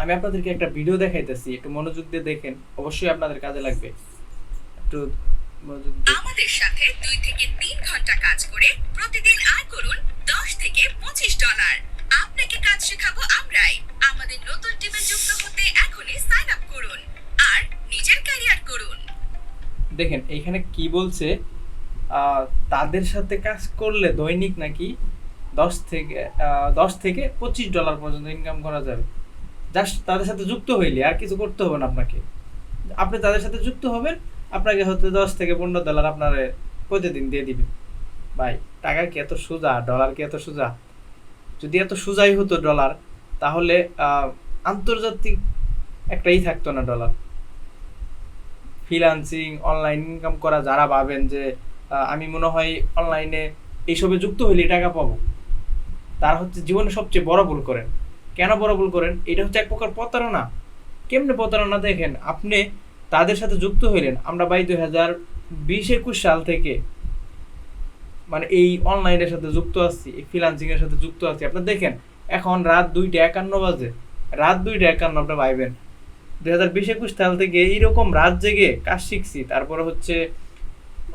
আমি আপনাদেরকে একটা ভিডিও দেখাইতেছি একটু মনোযোগ দিয়ে দেখেন অবশ্যই আপনাদের কাজে লাগবে। একটু আমাদের সাথে দুই থেকে তিন ঘণ্টা কাজ করে প্রতিদিন আয় করুন দশ থেকে পঁচিশ ডলার। আপনাকে কাজ শেখাবো আমরাই। আমাদের নতুন টিমে যুক্ত হতে এখনই সাইন আপ করুন আর নিজের ক্যারিয়ার করুন। দেখেন এইখানে কি বলছে? তাদের সাথে কাজ করলে দৈনিক নাকি দশ থেকে দশ থেকে পঁচিশ ডলার পর্যন্ত ইনকাম করা যাবে। জাস্ট তাদের সাথে যুক্ত হইলে আর কিছু করতে হবে না আপনাকে। আপনি তাদের সাথে যুক্ত হবেন, আপনাকে হয়তো দশ থেকে পনেরো ডলার আপনার প্রতিদিন দিয়ে দিবে। ভাই, টাকা কি এত সোজা? ডলার কি এত সোজা? যদি এত সোজাই হতো ডলার তাহলে আন্তর্জাতিক একটাই থাকতো না ডলার ফ্রিলান্সিং অনলাইন ইনকাম করা যারা ভাবেন যে আমি মনে হয় অনলাইনে এইসবে যুক্ত হইলে টাকা পাবো, তার হচ্ছে জীবনে সবচেয়ে বড় ভুল করেন। কেন বড় ভুল করেন? এটা হচ্ছে এক প্রকার প্রতারণা। কেমনে প্রতারণা দেখেন? আপনি তাদের সাথে যুক্ত হইলেন। আমরা বাই দুই হাজার বিশ একুশ সাল থেকে মানে এই অনলাইনের সাথে যুক্ত আছি, এই ফ্রিলান্সিং এর সাথে যুক্ত আছি। আপনি দেখেন, এখন রাত দুইটা একান্ন বাজে। রাত দুইটা একান্ন আপনি পাইবেন দুই হাজার বিশ একুশ সাল থেকে এইরকম রাত জেগে কাজ শিখছি। তারপরে হচ্ছে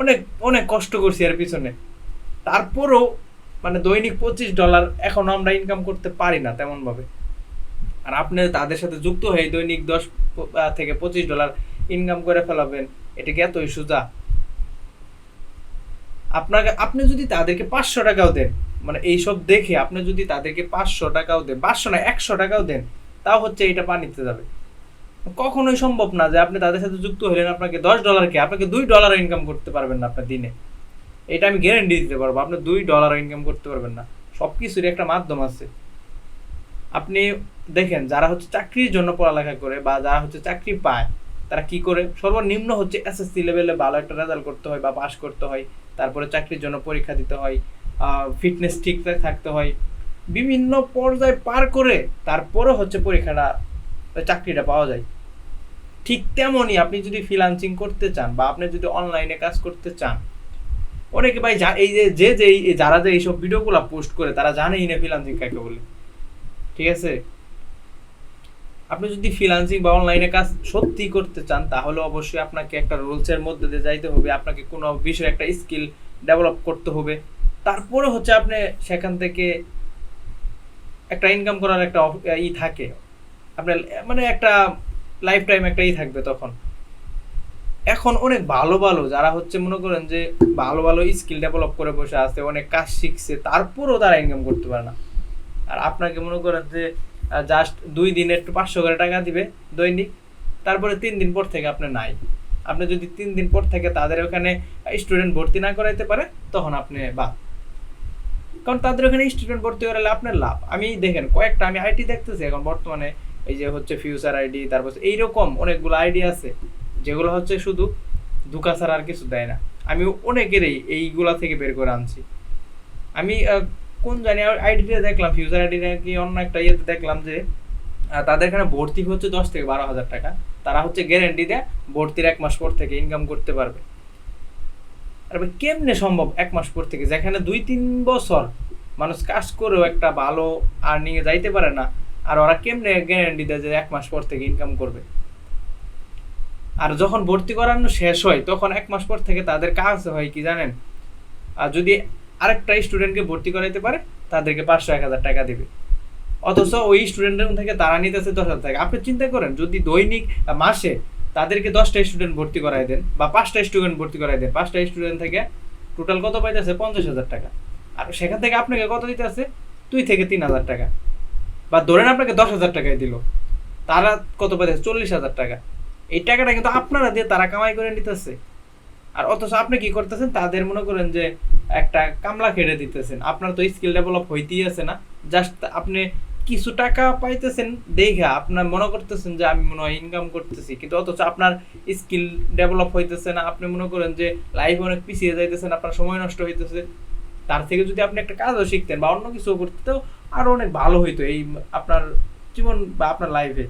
অনেক অনেক কষ্ট করছি এর পিছনে। তারপরও মানে দৈনিক পঁচিশ ডলার এখনও আমরা ইনকাম করতে পারি না তেমন ভাবে আর আপনি তাদের সাথে যুক্ত হয়ে দৈনিক দশ থেকে পঁচিশ ডলার ইনকাম করে ফেলাবেন, এটা কি এতই সোজা? আপনাকে, আপনি যদি তাদেরকে পাঁচশো টাকাও দেন মানে এইসব দেখে আপনি যদি তাদেরকে পাঁচশো টাকাও দেন, পাঁচশো না, একশো টাকাও দেন, তাও হচ্ছে এটা পানিতে যাবে। কখনোই সম্ভব না যে আপনি তাদের সাথে যুক্ত হলেন, আপনাকে দশ ডলারকে আপনাকে দুই ডলার ইনকাম করতে পারবেন না আপনার দিনে। এটা আমি গ্যারেন্টি দিতে পারব। আপনি দুই ডলার ইনকাম করতে পারবেন না। সব কিছুরই একটা মাধ্যম আছে। আপনি দেখেন, যারা হচ্ছে চাকরির জন্য পড়ালেখা করে বা যারা হচ্ছে চাকরি পায়, তারা কি করে? সর্বনিম্ন হচ্ছে এসএসসি লেভেলে ভালো একটা রেজাল্ট করতে হয় বা পাস করতে হয়। তারপরে চাকরির জন্য পরীক্ষা দিতে হয় ফিটনেস ঠিকঠাক থাকতে হয়। বিভিন্ন পর্যায়ে পার করে তারপরে হচ্ছে পরীক্ষাটা, চাকরিটা পাওয়া যায়। ঠিক তেমনই আপনি যদি ফ্রিলান্সিং করতে চান বা আপনি যদি অনলাইনে কাজ করতে চান অনেকে ভাই এই যে যে যারা যে এইসব ভিডিওগুলো পোস্ট করে, তারা জানেই না ফ্রিলান্সিং কাকে বলে। ঠিক আছে? আপনি যদি ফ্রিলান্সিং বা অনলাইনে কাজ সত্যি করতে চান, তাহলে অবশ্যই আপনাকে একটা রুলসের মধ্যে দিয়ে যাইতে হবে। আপনাকে কোনো বিষয়ে একটা স্কিল ডেভেলপ করতে হবে। তারপরে হচ্ছে আপনি সেখান থেকে একটা ইনকাম করার একটা ই থাকে। আপনার মানে একটা লাইফ টাইম একটা ই থাকবে তখন। এখন অনেক ভালো ভালো যারা হচ্ছে মনে করেন যে ভালো ভালো স্কিল ডেভেলপ করে বসে আছে, অনেক কাজ শিখছে, তারপরেও তারা ইনকাম করতে পারে না। আর আপনাকে মনে করেন যে জাস্ট দুই দিনে একটু পাঁচশো করে টাকা দিবে দৈনিক, তারপরে তিন দিন পর থেকে আপনি নাই। আপনি যদি তিন দিন পর থেকে তাদের ওখানে স্টুডেন্ট ভর্তি না করাইতে পারে, তখন আপনি বাদ। কারণ তাদের ওখানে স্টুডেন্ট ভর্তি করালে আপনার লাভ। আমি দেখেন, কয়েকটা আমি আইটি দেখতেছি এখন বর্তমানে, এই যে হচ্ছে ফিউচার আইডি তারপর এইরকম অনেকগুলো আইডি আছে। যেগুলো হচ্ছে শুধু দুকা ছাড়া আর কিছু দেয় না। আমি অনেকেরই এইগুলা থেকে বের করে আনছি। আমি কোন জানি আইডিটা দেখলাম ফিউচার আইডি কি অন্য একটা ইয়েতে দেখলাম যে তাদের এখানে ভর্তি হচ্ছে দশ থেকে বারো হাজার টাকা। তারা হচ্ছে গ্যারেন্টি দেয় ভর্তির এক মাস পর থেকে ইনকাম করতে পারবে। আর কেমনে সম্ভব এক মাস পর থেকে? যেখানে দুই তিন বছর মানুষ কাজ করেও একটা ভালো আর্নিংয়ে যাইতে পারে না, আর ওরা কেমনে গ্যারেন্টি দেয় যে এক মাস পর থেকে ইনকাম করবে? আর যখন ভর্তি করানো শেষ হয়, তখন এক মাস পর থেকে তাদের কাজ হয় কি জানেন? আর যদি আরেকটা স্টুডেন্টকে ভর্তি করাইতে পারে, তাদেরকে পাঁচশো এক হাজার টাকা দেবে। অথচ ওই স্টুডেন্টের থেকে তারা নিতেছে দশ হাজার টাকা। আপনি চিন্তা করেন, যদি দৈনিক মাসে তাদেরকে দশটা স্টুডেন্ট ভর্তি করাই দেন বা পাঁচটা স্টুডেন্ট ভর্তি করাই দেন, পাঁচটা স্টুডেন্ট থেকে টোটাল কত পাইতেছে? পঞ্চাশ হাজার টাকা। আর সেখান থেকে আপনাকে কত দিতে আছে? দুই থেকে তিন হাজার টাকা। বা ধরেন আপনাকে দশ হাজার টাকায় দিল। তারা কত পাইতেছে? চল্লিশ হাজার টাকা। এই টাকাটা কিন্তু আপনারা দিয়ে তারা কামাই করে নিতেছে। আর অথচ আপনি কি করতেছেন? তাদের মনে করেন যে একটা কামলা কেটে দিতেছেন। আপনার তো স্কিল ডেভেলপ হইতেই আছে না। জাস্ট আপনি কিছু টাকা পাইতেছেন দেখা আপনার মনে করতেছেন যে আমি মনে হয় ইনকাম করতেছি। কিন্তু অথচ আপনার স্কিল ডেভেলপ হইতেছে না। আপনি মনে করেন যে লাইফ অনেক পিছিয়ে যাইতেছেন আপনার সময় নষ্ট হইতেছে। তার থেকে যদি আপনি একটা কাজও শিখতেন বা অন্য কিছু করতে তো আরও অনেক ভালো হইতো এই আপনার জীবন বা আপনার লাইফে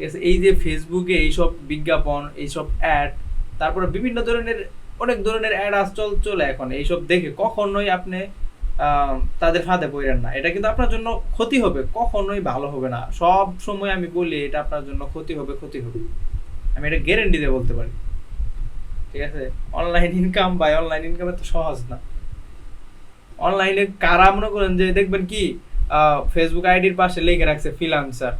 ঠিক আছে? এই যে ফেসবুকে এইসব বিজ্ঞাপন, এইসব অ্যাড তারপরে বিভিন্ন ধরনের, অনেক ধরনের অ্যাড আস চল, চলে এখন। এইসব দেখে কখনোই আপনি তাদের ফাঁদে পড়েন না। এটা কিন্তু আপনার জন্য ক্ষতি হবে। কখনোই ভালো হবে না। সব সময় আমি বলি, এটা আপনার জন্য ক্ষতি হবে ক্ষতি হবে। আমি এটা গ্যারেন্টি দিয়ে বলতে পারি। ঠিক আছে? অনলাইন ইনকাম বা অনলাইন ইনকাম তো সহজ না। অনলাইনে কারা মনে করেন যে, দেখবেন কি ফেসবুক আইডির পাশে লিখে রাখছে ফ্রিল্যান্সার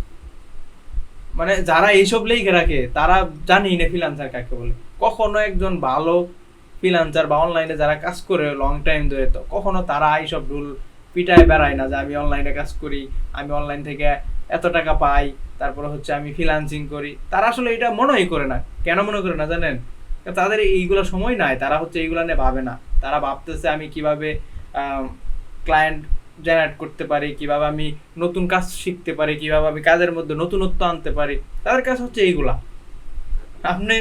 মানে যারা এইসব লিখে রাখে, তারা জানেই না ফ্রিল্যান্সার কাকে বলে। কখনো একজন ভালো ফ্রিল্যান্সার বা অনলাইনে যারা কাজ করে লং টাইম ধরে, তো কখনো তারা এইসব রুল পিটায় বেড়ায় না যে আমি অনলাইনে কাজ করি, আমি অনলাইন থেকে এত টাকা পাই, তারপরে হচ্ছে আমি ফ্রিল্যান্সিং করি। তারা আসলে এটা মনেই করে না। কেন মনে করে না জানেন? তাদের এইগুলো সময় নাই, তারা হচ্ছে এইগুলো নিয়ে ভাবে না। তারা ভাবতেছে আমি কীভাবে ক্লায়েন্ট জেনারেট করতে পারি, কীভাবে আমি নতুন কাজ শিখতে পারি, কীভাবে আমি কাজের মধ্যে নতুনত্ব আনতে পারি, তাদের কাজ হচ্ছে এইগুলা। আপনি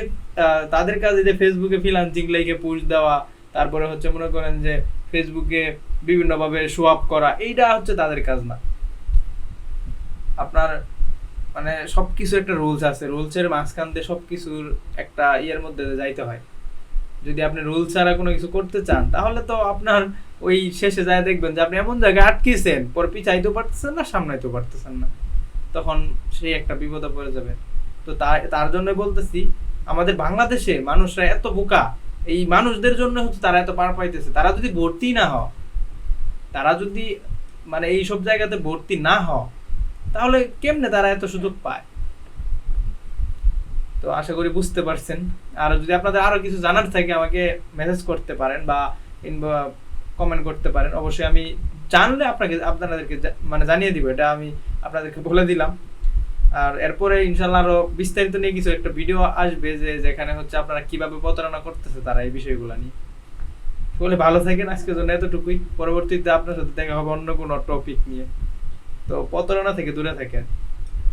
তাদের কাজে যে ফেসবুকে ফ্রিলান্সিং লাইকে পুশ দেওয়া, তারপরে হচ্ছে মনে করেন যে ফেসবুকে বিভিন্নভাবে শো আপ করা, এইটা হচ্ছে তাদের কাজ না। আপনার মানে সবকিছু একটা রুলস আছে রুলসের মাঝখান দিয়ে সবকিছুর একটা ইয়ের মধ্যে যাইতে হয়। যদি আপনি রুলস ছাড়া কোনো কিছু করতে চান, তাহলে তো আপনার ওই শেষে যায় দেখবেন যে আপনি এমন জায়গায় আটকেছেন, পরে পিছাইতেও পারতেছেন না সামনাইতেও পারতেছেন না। তখন সেই একটা বিপদে পড়ে যাবে। তো তার জন্য বলতেছি, আমাদের বাংলাদেশে মানুষরা এত বোকা, এই মানুষদের জন্য হচ্ছে তারা এত পার পাইতেছে। তারা যদি ভর্তি না হয় তারা যদি মানে এই সব জায়গাতে ভর্তি না হয় তাহলে কেমনে তারা এত সুযোগ পায়? তো আশা করি বুঝতে পারছেন। আর যদি আপনাদের আরও কিছু জানার থাকে, আমাকে মেসেজ করতে পারেন বা কমেন্ট করতে পারেন। অবশ্যই আমি জানলে আপনাকে, আপনাদেরকে মানে জানিয়ে দিব। এটা আমি আপনাদেরকে বলে দিলাম। আর এরপরে ইনশাল্লাহ আরও বিস্তারিত নিয়ে কিছু একটা ভিডিও আসবে যে, যেখানে হচ্ছে আপনারা কীভাবে প্রতারণা করতেছে তারা এই বিষয়গুলো নিয়ে। বলে ভালো থাকেন আজকের জন্য এতটুকুই। পরবর্তীতে আপনার সাথে দেখা হবে অন্য কোনো টপিক নিয়ে। তো প্রতারণা থেকে দূরে থাকেন।